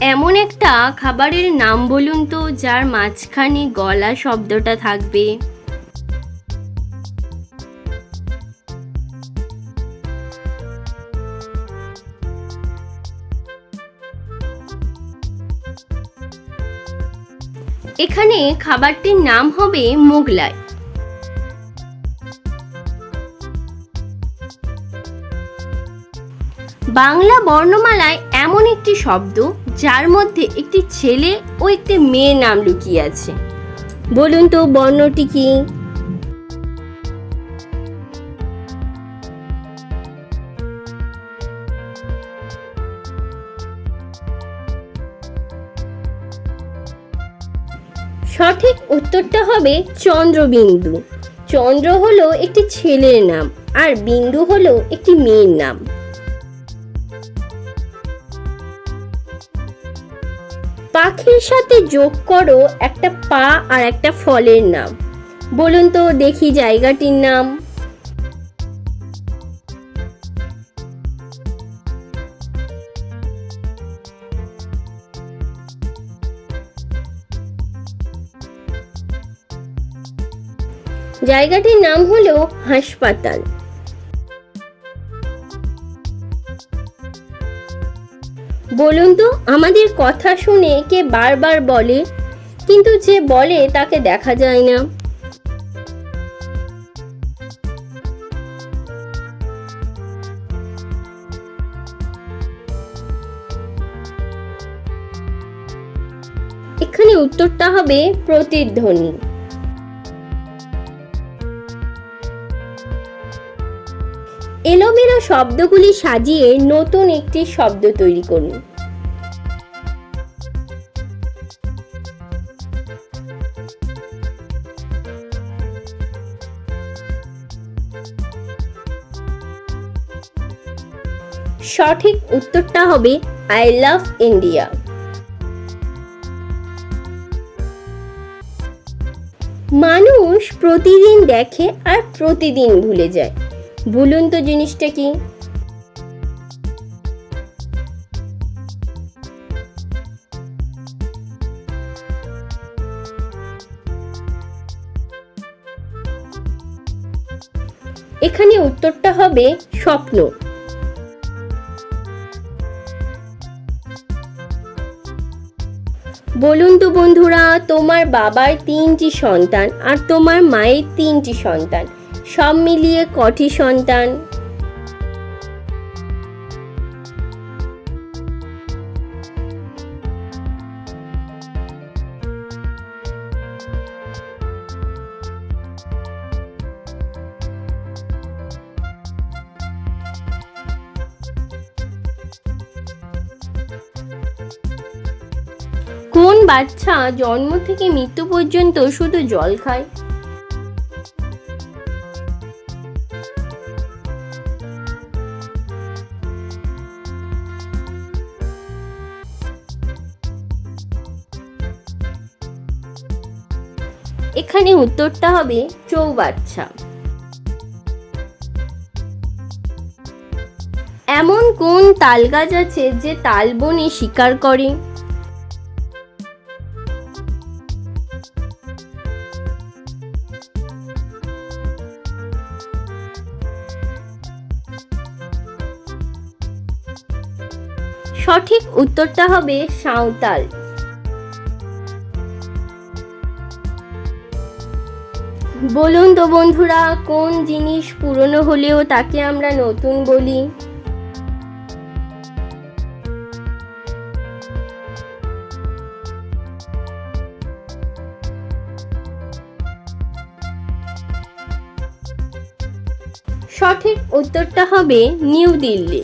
এমন একটা খাবারের নাম বলুন তো, যার মাঝখানে গলা শব্দটা থাকবে। এখানে খাবারটির নাম হবে মোগলাই। বাংলা বর্ণমালায় এমন একটি শব্দ যার মধ্যে একটি ছেলে ও একটি মেয়ের নাম লুকিয়ে আছে। বলুন তো, বর্ণটি কি? সঠিক উত্তরটা হবে চন্দ্রবিন্দু। চন্দ্র হলো একটি ছেলের নাম আর বিন্দু হলো একটি মেয়ের নাম। পাখির সাথে যোগ করো একটা পা আর একটা ফলের নাম। বলুন তো দেখি জায়গাটির নাম। জায়গাটির নাম হলো হাসপাতাল। বলুন তো, আমাদের কথা শুনে কে বারবার বলে? কিন্তু যে বলে তাকে দেখা যায় না। এখানে উত্তরটা হবে প্রতিধ্বনি। এলোমেলো শব্দগুলি সাজিয়ে নতুন একটি শব্দ তৈরি করুন। সঠিক উত্তরটা হবে আই লাভ ইন্ডিয়া মানুষ প্রতিদিন দেখে আর প্রতিদিন ভুলে যায়। বলুন তো জিনিসটা কি? এখানে উত্তরটা হবে স্বপ্ন। বলুন তো বন্ধুরা, তোমার বাবার তিনটি সন্তান আর তোমার মায়ের তিনটি সন্তান। সব মিলিয়ে কটি সন্তান। কোন বাচ্চা জন্ম থেকে মৃত্যু পর্যন্ত শুধু জল খায়? এখানে উত্তরটা হবে চৌবাচ্চা। এমন কোন তাল গাছ আছে যে তাল বনে শিকার করে? সঠিক উত্তরটা হবে সাঁওতাল। বলুন তো বন্ধুরা, কোন জিনিস পুরনো হলেও তাকে আমরা নতুন বলি? সঠিক উত্তরটা হবে নিউ দিল্লি।